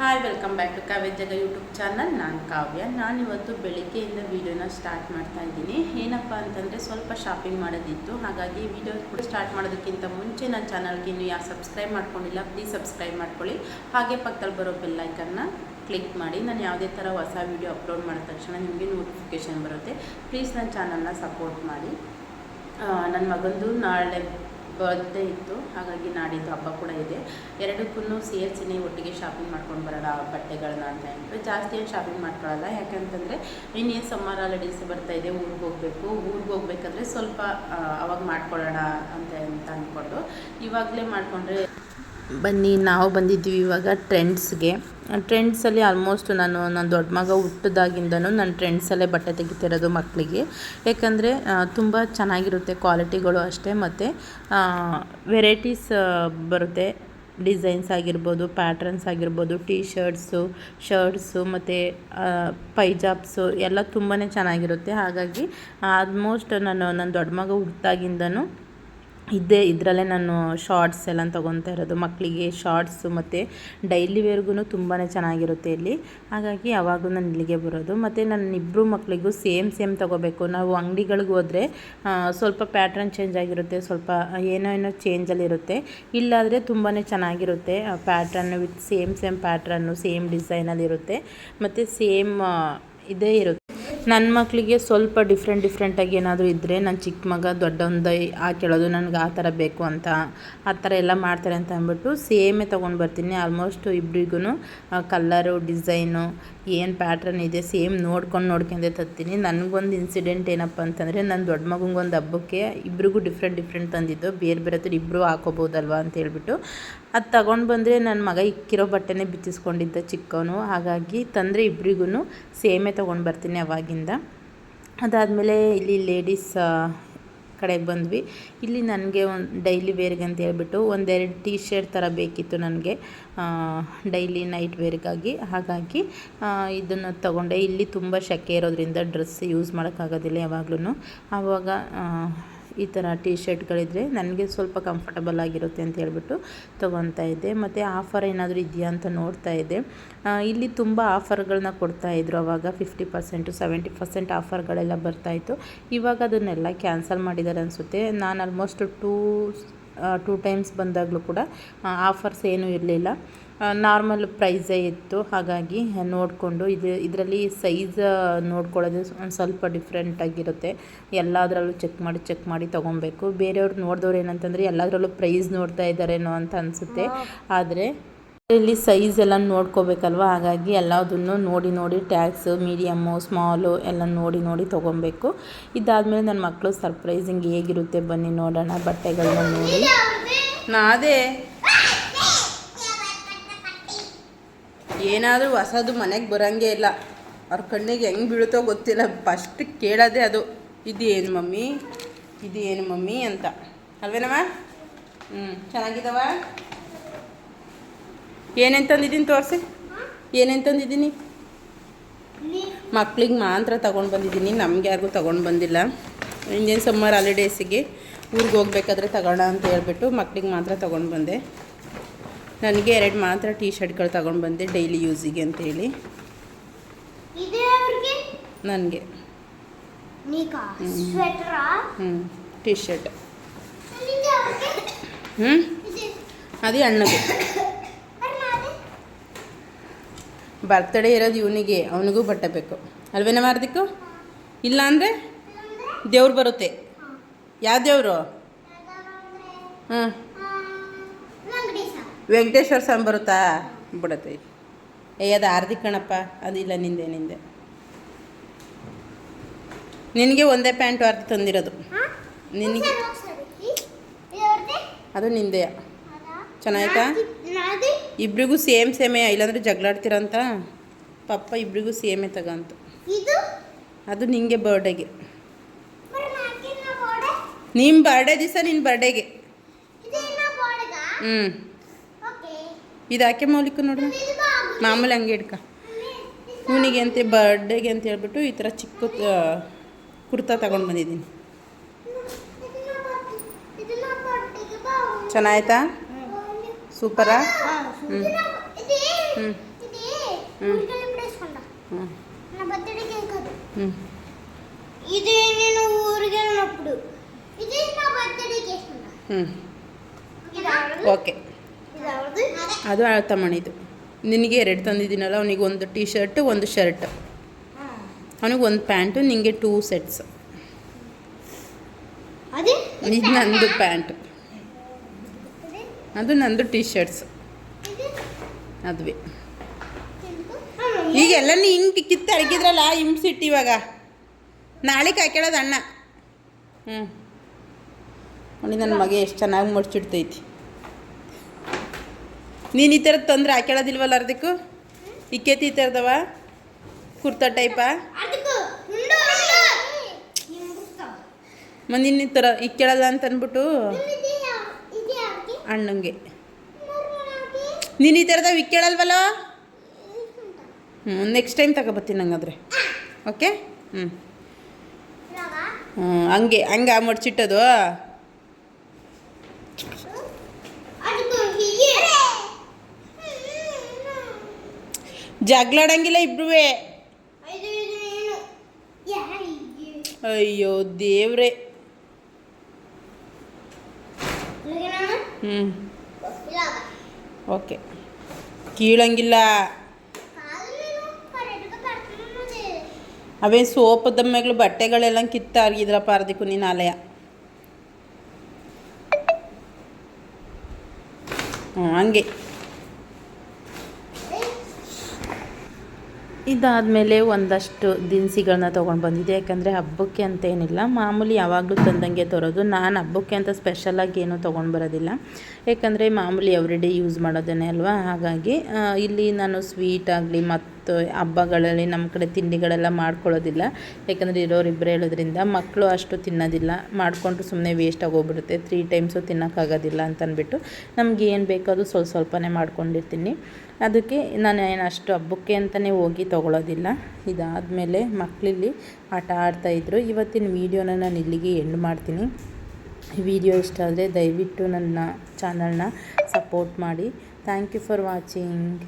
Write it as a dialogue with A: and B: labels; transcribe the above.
A: Hi welcome back to Kavya Jaga YouTube channel ನಾನು ಕಾವ್ಯ. ನಾನು ಇವತ್ತು ಬೆಳಿಗ್ಗೆಯಿಂದ ವೀಡಿಯೋನ ಸ್ಟಾರ್ಟ್ ಮಾಡ್ತಾ ಇದ್ದೀನಿ. ಏನಪ್ಪ ಅಂತಂದರೆ ಸ್ವಲ್ಪ ಶಾಪಿಂಗ್ ಮಾಡೋದಿತ್ತು. ಹಾಗಾಗಿ ವೀಡಿಯೋ ಕೂಡ ಸ್ಟಾರ್ಟ್ ಮಾಡೋದಕ್ಕಿಂತ ಮುಂಚೆ ನನ್ನ ಚಾನಲ್ಗೆ ಇನ್ನು ಯಾರು ಸಬ್ಸ್ಕ್ರೈಬ್ ಮಾಡ್ಕೊಂಡಿಲ್ಲ ಪ್ಲೀಸ್ ಸಬ್ಸ್ಕ್ರೈಬ್ ಮಾಡ್ಕೊಳ್ಳಿ. ಹಾಗೆ ಪಕ್ಕದಲ್ಲಿ ಬರೋ ಬೆಲ್ಲೈಕನ್ನ ಕ್ಲಿಕ್ ಮಾಡಿ. ನಾನು ಯಾವುದೇ ಥರ ಹೊಸ ವೀಡಿಯೋ ಅಪ್ಲೋಡ್ ಮಾಡಿದ ತಕ್ಷಣ ನಿಮಗೆ ನೋಟಿಫಿಕೇಷನ್ ಬರುತ್ತೆ. ಪ್ಲೀಸ್ ನನ್ನ ಚಾನಲ್ನ ಸಪೋರ್ಟ್ ಮಾಡಿ. ನನ್ನ ಮಗಂದು ನಾಳೆ ಬರ್ತ್ಡೇ ಇತ್ತು. ಹಾಗಾಗಿ ನಾಡಿದ್ದು ಹಬ್ಬ ಕೂಡ ಇದೆ. ಎರಡಕ್ಕೂ ಸೇರ್ಸಿನೇ ಒಟ್ಟಿಗೆ ಶಾಪಿಂಗ್ ಮಾಡ್ಕೊಂಡು ಬರೋಣ ಬಟ್ಟೆಗಳನ್ನ ಅಂತ ಹೇಳ್ಬಿಟ್ಟು ಜಾಸ್ತಿ ಏನು ಶಾಪಿಂಗ್ ಮಾಡ್ಕೊಳ್ಳಲ್ಲ ಯಾಕಂತಂದರೆ ಇನ್ನೇನು ಸಮ್ಮರ್ ಹಾಲಿಡೇಸ್ ಬರ್ತಾ ಇದೆ, ಊರಿಗೆ ಹೋಗಬೇಕು. ಊರಿಗೆ ಹೋಗ್ಬೇಕಾದ್ರೆ ಸ್ವಲ್ಪ ಅವಾಗ ಮಾಡ್ಕೊಳ್ಳೋಣ ಅಂತ ಅಂತ ಅಂದ್ಕೊಂಡು ಇವಾಗಲೇ ಮಾಡಿಕೊಂಡ್ರೆ ಬನ್ನಿ, ನಾವು ಬಂದಿದ್ದೀವಿ ಇವಾಗ ಟ್ರೆಂಡ್ಸ್ಗೆ ಟ್ರೆಂಡ್ಸಲ್ಲಿ ಆಲ್ಮೋಸ್ಟ್ ನಾನು ನನ್ನ ದೊಡ್ಡ ಮಗ ಹುಟ್ಟಿದಾಗಿಂದನೂ ನಾನು ಟ್ರೆಂಡ್ಸಲ್ಲೇ ಬಟ್ಟೆ ತೆಗಿತಿರೋದು ಮಕ್ಕಳಿಗೆ ಯಾಕಂದರೆ ತುಂಬ ಚೆನ್ನಾಗಿರುತ್ತೆ ಕ್ವಾಲಿಟಿಗಳು ಅಷ್ಟೇ, ಮತ್ತು ವೆರೈಟೀಸ್ ಬರುತ್ತೆ. ಡಿಸೈನ್ಸ್ ಆಗಿರ್ಬೋದು ಪ್ಯಾಟ್ರನ್ಸ್ ಆಗಿರ್ಬೋದು ಟೀ ಶರ್ಟ್ಸು ಶರ್ಟ್ಸು ಮತ್ತು ಪೈಜಾಬ್ಸು ಎಲ್ಲ ತುಂಬಾ ಚೆನ್ನಾಗಿರುತ್ತೆ. ಹಾಗಾಗಿ ಆಲ್ಮೋಸ್ಟ್ ನಾನು ನನ್ನ ದೊಡ್ಡ ಮಗ ಹುಟ್ಟಿದಾಗಿಂದನೂ ಇದ್ದೇ ಇದರಲ್ಲೇ ನಾನು ಶಾರ್ಟ್ಸ್ ಎಲ್ಲ ತೊಗೊತಾ ಇರೋದು. ಮಕ್ಕಳಿಗೆ ಶಾರ್ಟ್ಸು ಮತ್ತು ಡೈಲಿ ವೇರ್ಗೂ ತುಂಬಾ ಚೆನ್ನಾಗಿರುತ್ತೆ ಇಲ್ಲಿ. ಹಾಗಾಗಿ ಯಾವಾಗಲೂ ನಾನು ಇಲ್ಲಿಗೆ ಬರೋದು. ಮತ್ತು ನನ್ನ ಇಬ್ಬರು ಮಕ್ಕಳಿಗೂ ಸೇಮ್ ಸೇಮ್ ತೊಗೋಬೇಕು. ನಾವು ಅಂಗಡಿಗಳಿಗೆ ಹೋದರೆ ಸ್ವಲ್ಪ ಪ್ಯಾಟ್ರನ್ ಚೇಂಜ್ ಆಗಿರುತ್ತೆ, ಸ್ವಲ್ಪ ಏನೋ ಏನೋ ಚೇಂಜಲ್ಲಿರುತ್ತೆ ಇಲ್ಲಾದರೆ ತುಂಬಾ ಚೆನ್ನಾಗಿರುತ್ತೆ pattern with same same pattern same ಡಿಸೈನಲ್ಲಿರುತ್ತೆ ಮತ್ತು ಸೇಮ್ ಇದೇ ಇರುತ್ತೆ. ನನ್ನ ಮಕ್ಕಳಿಗೆ ಸ್ವಲ್ಪ ಡಿಫ್ರೆಂಟ್ ಡಿಫ್ರೆಂಟಾಗಿ ಏನಾದರೂ ಇದ್ದರೆ ನನ್ನ ಚಿಕ್ಕ ಮಗ ಆ ಕೇಳೋದು ನನಗೆ ಆ ಥರ ಬೇಕು ಅಂತ, ಆ ಥರ ಎಲ್ಲ ಮಾಡ್ತಾರೆ ಅಂತ ಅಂದ್ಬಿಟ್ಟು ಸೇಮೇ ತೊಗೊಂಡು ಬರ್ತೀನಿ. ಆಲ್ಮೋಸ್ಟ್ ಇಬ್ಬರಿಗೂ ಕಲ್ಲರು ಡಿಸೈನು ಏನು ಪ್ಯಾಟ್ರನ್ ಇದೆ ಸೇಮ್ ನೋಡ್ಕೊಂಡು ನೋಡ್ಕೊಂಡೆ ತತ್ತೀನಿ ನನಗೊಂದು ಇನ್ಸಿಡೆಂಟ್ ಏನಪ್ಪ ಅಂತಂದರೆ ನನ್ನ ದೊಡ್ಡ ಮಗಂಗೊಂದು ಹಬ್ಬಕ್ಕೆ ಇಬ್ರಿಗೂ ಡಿಫ್ರೆಂಟ್ ಡಿಫ್ರೆಂಟ್ ತಂದಿದ್ದು. ಬೇರೆ ಬೇರೆ ಹತ್ರ ಇಬ್ಬರು ಹಾಕೋಬೋದಲ್ವಾ ಅಂತ ಹೇಳ್ಬಿಟ್ಟು. ಅದು ತಗೊಂಡು ಬಂದರೆ ನನ್ನ ಮಗ ಇಕ್ಕಿರೋ ಬಟ್ಟೆನೇ ಬಿಚ್ಚಿಸ್ಕೊಂಡಿದ್ದ ಚಿಕ್ಕವನು. ಹಾಗಾಗಿ ತಂದರೆ ಇಬ್ರಿಗೂ ಸೇಮೇ ತೊಗೊಂಡು ಬರ್ತೀನಿ ಅವಾಗಿಂದ. ಅದಾದಮೇಲೆ ಇಲ್ಲಿ ಲೇಡೀಸ್ ಕಡೆಗೆ ಬಂದ್ವಿ. ಇಲ್ಲಿ ನನಗೆ ಒಂದು ಡೈಲಿ ವೇರ್ಗೆ ಅಂತ ಹೇಳ್ಬಿಟ್ಟು ಒಂದೆರಡು ಟೀ ಶರ್ಟ್ ಥರ ಬೇಕಿತ್ತು ನನಗೆ. ಡೈಲಿ ನೈಟ್ ವೇರ್ಗಾಗಿ. ಹಾಗಾಗಿ ಇದನ್ನು ತಗೊಂಡೆ. ಇಲ್ಲಿ ತುಂಬ ಸೆಕೆ ಇರೋದ್ರಿಂದ ಡ್ರೆಸ್ ಯೂಸ್ ಮಾಡೋಕ್ಕಾಗೋದಿಲ್ಲ ಯಾವಾಗ್ಲೂ ಆವಾಗ ಈ ಥರ ಟೀ ಶರ್ಟ್ಗಳಿದ್ರೆ ನನಗೆ ಸ್ವಲ್ಪ ಕಂಫರ್ಟಬಲ್ ಆಗಿರುತ್ತೆ ಅಂತ ಹೇಳ್ಬಿಟ್ಟು ತೊಗೊತಾ ಇದ್ದೆ. ಮತ್ತು ಆಫರ್ ಏನಾದರೂ ಇದೆಯಾ ಅಂತ ನೋಡ್ತಾ ಇದ್ದೆ. ಇಲ್ಲಿ ತುಂಬ ಆಫರ್ಗಳನ್ನ ಕೊಡ್ತಾಯಿದ್ರು ಅವಾಗ. ಫಿಫ್ಟಿ ಪರ್ಸೆಂಟು ಸೆವೆಂಟಿ ಪರ್ಸೆಂಟ್ ಆಫರ್ಗಳೆಲ್ಲ ಬರ್ತಾಯಿತ್ತು ಇವಾಗ ಅದನ್ನೆಲ್ಲ ಕ್ಯಾನ್ಸಲ್ ಮಾಡಿದ್ದಾರೆ ಅನಿಸುತ್ತೆ. ನಾನು ಆಲ್ಮೋಸ್ಟ್ ಟೂ ಟೂ ಟೈಮ್ಸ್ ಬಂದಾಗಲೂ ಕೂಡ ಆಫರ್ಸ್ ಏನೂ ಇರಲಿಲ್ಲ. ನಾರ್ಮಲ್ ಪ್ರೈಸೇ ಇತ್ತು. ಹಾಗಾಗಿ ನೋಡಿಕೊಂಡು ಇದು ಇದರಲ್ಲಿ ಸೈಜ್ ನೋಡ್ಕೊಳ್ಳೋದು ಒಂದು ಸ್ವಲ್ಪ ಡಿಫ್ರೆಂಟಾಗಿರುತ್ತೆ ಎಲ್ಲದರಲ್ಲೂ ಚೆಕ್ ಮಾಡಿ ಚೆಕ್ ಮಾಡಿ ತೊಗೊಬೇಕು. ಬೇರೆಯವ್ರು ನೋಡಿದವ್ರು ಏನಂತಂದರೆ ಎಲ್ಲದರಲ್ಲೂ ಪ್ರೈಸ್ ನೋಡ್ತಾ ಇದ್ದಾರೇನೋ ಅಂತ ಅನಿಸುತ್ತೆ. ಆದರೆ ಇಲ್ಲಿ ಸೈಜ್ ಎಲ್ಲ ನೋಡ್ಕೋಬೇಕಲ್ವ? ಹಾಗಾಗಿ ಎಲ್ಲದನ್ನು ನೋಡಿ ನೋಡಿ ಟ್ಯಾಕ್ಸ್ ಮೀಡಿಯಮ್ಮು ಸ್ಮಾಲು ಎಲ್ಲ ನೋಡಿ ನೋಡಿ ತೊಗೊಬೇಕು. ಇದಾದಮೇಲೆ ನನ್ನ ಮಕ್ಕಳು ಸರ್ಪ್ರೈಸಿಂಗ್ ಹೇಗಿರುತ್ತೆ ಬನ್ನಿ ನೋಡೋಣ ಬಟ್ಟೆಗಳನ್ನ ನೋಡಿ. ನಾದೇ ಏನಾದರೂ ಹೊಸದು ಮನೆಗೆ ಬರೋಂಗೆ ಇಲ್ಲ. ಅವ್ರ ಕಣ್ಣಿಗೆ ಹೆಂಗೆ ಬೀಳುತ್ತೋ ಗೊತ್ತಿಲ್ಲ. ಫಸ್ಟ್ ಕೇಳೋದೇ ಅದು. ಇದು ಏನು ಮಮ್ಮಿ? ಇದು ಏನು ಮಮ್ಮಿ ಅಂತ. ಅಲ್ವೇನವ ಹ್ಞೂ ಚೆನ್ನಾಗಿದ್ದಾವ? ಏನೇನು ತಂದಿದ್ದೀನಿ ತೋರಿಸಿ. ಏನೇನು ತಂದಿದ್ದೀನಿ? ಮಕ್ಳಿಗೆ ಮಾತ್ರ ತೊಗೊಂಡು ಬಂದಿದ್ದೀನಿ. ನಮ್ಗೆ ಯಾರಿಗೂ ತೊಗೊಂಡು ಬಂದಿಲ್ಲ. ಇಂಡಿಯನ್ ಸಮ್ಮರ್ ಹಾಲಿಡೇಸಿಗೆ ಊರಿಗೆ ಹೋಗ್ಬೇಕಾದ್ರೆ ತಗೋಣ ಅಂತ ಹೇಳ್ಬಿಟ್ಟು ಮಕ್ಳಿಗೆ ಮಾತ್ರ ತೊಗೊಂಡು ಬಂದೆ. ನನಗೆ ಎರಡು ಮಾತ್ರ ಟೀ ಶರ್ಟ್ಗಳು ತಗೊಂಡು ಬಂದೆ ಡೈಲಿ ಯೂಸಿಗೆ ಅಂತೇಳಿ. ನನಗೆ. ಹ್ಞೂ ಟೀ ಶರ್ಟ್ ಹ್ಞೂ ಅದೇ ಅಣ್ಣಗೆ ಬರ್ತಡೇ ಇರೋದು ಇವನಿಗೆ ಅವನಿಗೂ ಬಟ್ಟೆ ಬೇಕು. ಅಲ್ವೇನ ಮಾರ್ದಿಕ್ಕು? ಇಲ್ಲ ಅಂದರೆ? ದೇವ್ರು ಬರುತ್ತೆ. ಯಾವ ದೇವರು? ಹಾಂ. ವೆಂಕಟೇಶ್ವರ ಸ್ವಾಮಿ ಬರುತ್ತಾ? ಬಿಡತ್ತೆ. ಏಯ್ ಅದು ಆರ್ದಿ ಕಣಪ್ಪ ಅದಿಲ್ಲ ನಿಂದೆ ನಿಂದೆ. ನಿನಗೆ ಒಂದೇ ಪ್ಯಾಂಟು ಅರ್ಧ ತಂದಿರೋದು. ನಿನಗೆ ಅದು
B: ನಿಂದೆಯ.
A: ಚೆನ್ನಾಯ್ತಾ
B: ನಾದಿ
A: ಇಬ್ರಿಗೂ ಸೇಮ್ ಸೇಮೇ ಇಲ್ಲಾಂದ್ರೆ ಜಗಳಾಡ್ತೀರಂತ ಪಪ್ಪ ಇಬ್ರಿಗೂ ಸೇಮೇ ತಗಂತ. ಅದು ನಿಂಗೆ ಬರ್ಡೇಗೆ. ನಿಮ್ಮ ಬರ್ಡೇ? ದಿವಸ ನಿನ್ನ ಬರ್ಡೇಗೆ. ಹ್ಞೂ ಇದು ಹಾಕೆ ಮೌಲಿಕ ನೋಡ್ರಿ
B: ಇದು ಬಾಗು
A: ಮಾಮೂಲಿ ಹಂಗೆ ಇಡ್ಕ ಇವನಿಗೆ ಅಂತ ಬರ್ಡೇಗೆ ಅಂತ ಹೇಳ್ಬಿಟ್ಟು ಈ ಥರ ಚಿಕ್ಕ ಆ, ಕುರ್ತಾ ತಗೊಂಡು ಬಂದಿದ್ದೀನಿ
B: ಇದನ್ನ ಬಾಗು ಇದನ್ನ ಬೋಡೆಗೆ ಬಾಗು
A: ಚೆನ್ನಾಯ್ತಾ ಸೂಪರಾ
B: ಹ್ಞೂ
A: ಹ್ಞೂ ಹ್ಮ್.
B: ಊರಿಗೆಲ್ಲ ಬಿಡಿಸ್ಕೊಂಡ
A: ಹ್ಞೂ
B: నా బర్త్డే కేక్ అది
A: ಹ್ಞೂ
B: ఇది నేను ఊరికి వెళ్ళినప్పుడు ఇది నా బర్త్డే కేక్
A: ಹ್ಞೂ ಅದು ತಮ್ಮಣಿದು ನಿನಗೆ ಎರಡು ತಂದಿದ್ದೀನಲ್ಲ ಅವನಿಗೆ ಒಂದು ಟೀ ಶರ್ಟ್ ಒಂದು ಶರ್ಟ್ ಅವನಿಗೆ ಒಂದು ಪ್ಯಾಂಟು ನಿನಗೆ ಟೂ ಸೆಟ್ಸ್ ಇದು ನಂದು ಪ್ಯಾಂಟು. ಅದು ನಂದು ಟೀ ಶರ್ಟ್ಸ್ ಅದುವೆ. ಈಗೆಲ್ಲ ಹಿಂಗೆ ಕಿತ್ತು ಅಡಗಿದ್ರಲ್ಲ ಹಿಂಸಿಟ್ಟು ಇವಾಗ. ನಾಳೆ ಕಾಯ್ಕೊಳ್ಳೋದು ಅಣ್ಣ. ಹ್ಞೂ ನೋಡಿ ನನ್ನ ಮಗ ಎಷ್ಟು ಚೆನ್ನಾಗಿ ಮುಡ್ಚಿಡ್ತೈತಿ ನೀನು ಈ ಥರದ್ದು ತೊಂದರೆ ಹಾಕ್ಯಾಳೋದಿಲ್ವಲ್ಲ ಅರ್ಧಕ್ಕೂ? ಇಕ್ಕೇತಿ ಈ ಥರದವ? ಕುರ್ತಾ ಟೈಪಾ ಮಂದಿನ ಥರ ಇಕ್ಕೇಳಲ್ಲ ಅಂತ ಅಂದ್ಬಿಟ್ಟು ಅಣ್ಣಂಗೆ. ನೀನು ಈ ಥರದ ಇಕ್ಕೇಳಲ್ವಲ್ಲ? ಹ್ಞೂ ನೆಕ್ಸ್ಟ್ ಟೈಮ್ ತಗೊಬತ್ತೀನಿ ನಂಗಾದ್ರೆ ಓಕೆ ಹ್ಞೂ ಹ್ಞೂ ಹಂಗೆ ಹಂಗೆ ಮಡ್ಚಿಟ್ಟದು. ಜಗಳಾಡಂಗಿಲ್ಲ ಇಬ್ರು ಅಯ್ಯೋ ದೇವ್ರೆ. ಹ್ಞೂ ಓಕೆ. ಕೀಳಂಗಿಲ್ಲ. ಅವೇ ಸೋಪದಮ್ಮೆಗಳು ಬಟ್ಟೆಗಳೆಲ್ಲ ಕಿತ್ತಾಗಿದ್ರ ಪಾರದಿಕ್ಕು ನೀನು ಆಲಯ. ಹಂಗೆ. ಇದಾದಮೇಲೆ ಒಂದಷ್ಟು ದಿನಸಿಗಳನ್ನ ತೊಗೊಂಡು ಬಂದಿದ್ದೆ. ಯಾಕಂದರೆ ಹಬ್ಬಕ್ಕೆ ಅಂತ ಏನಿಲ್ಲ. ಮಾಮೂಲಿ ಯಾವಾಗಲೂ ತಂದಂಗೆ ತರೋದು. ನಾನು ಹಬ್ಬಕ್ಕೆ ಅಂತ ಸ್ಪೆಷಲಾಗಿ ಏನೂ ತೊಗೊಂಡು ಬರೋದಿಲ್ಲ. ಯಾಕಂದರೆ ಮಾಮೂಲಿ ಎವ್ರಿಡೇ ಯೂಸ್ ಮಾಡೋದೇನೆ ಅಲ್ವಾ? ಹಾಗಾಗಿ ಇಲ್ಲಿ ನಾನು ಸ್ವೀಟ್ ಆಗಲಿ ಮತ್ತು ಹಬ್ಬಗಳಲ್ಲಿ ನಮ್ಮ ಕಡೆ ತಿಂಡಿಗಳೆಲ್ಲ ಮಾಡ್ಕೊಳ್ಳೋದಿಲ್ಲ. ಯಾಕಂದರೆ ಇರೋರಿಬ್ಬರು ಹೇಳೋದ್ರಿಂದ ಮಕ್ಕಳು ಅಷ್ಟು ತಿನ್ನೋದಿಲ್ಲ. ಮಾಡಿಕೊಂಡ್ರು ಸುಮ್ಮನೆ ವೇಸ್ಟ್ ಆಗೋಗ್ಬಿಡುತ್ತೆ ತ್ರೀ ಟೈಮ್ಸು ತಿನ್ನೋಕ್ಕಾಗೋದಿಲ್ಲ ಅಂತ ಅಂದ್ಬಿಟ್ಟು ನಮ್ಗೆ ಏನು ಬೇಕೋ ಅದು ಸ್ವಲ್ಪ ಸ್ವಲ್ಪನೇ ಮಾಡ್ಕೊಂಡಿರ್ತೀನಿ. ಅದಕ್ಕೆ ನಾನು ಏನು ಅಷ್ಟು ಹಬ್ಬಕ್ಕೆ ಅಂತಲೇ ಹೋಗಿ ತೊಗೊಳೋದಿಲ್ಲ. ಇದಾದಮೇಲೆ ಮಕ್ಕಳಿಲ್ಲಿ ಆಟ ಆಡ್ತಾಯಿದ್ರು ಇವತ್ತಿನ ವೀಡಿಯೋನ ನಾನು ಇಲ್ಲಿಗೆ ಎಂಡ್ ಮಾಡ್ತೀನಿ. ವಿಡಿಯೋ ಇಷ್ಟ ಆದರೆ ದಯವಿಟ್ಟು ನನ್ನ ಚಾನಲ್ನ ಸಪೋರ್ಟ್ ಮಾಡಿ. Thank you for watching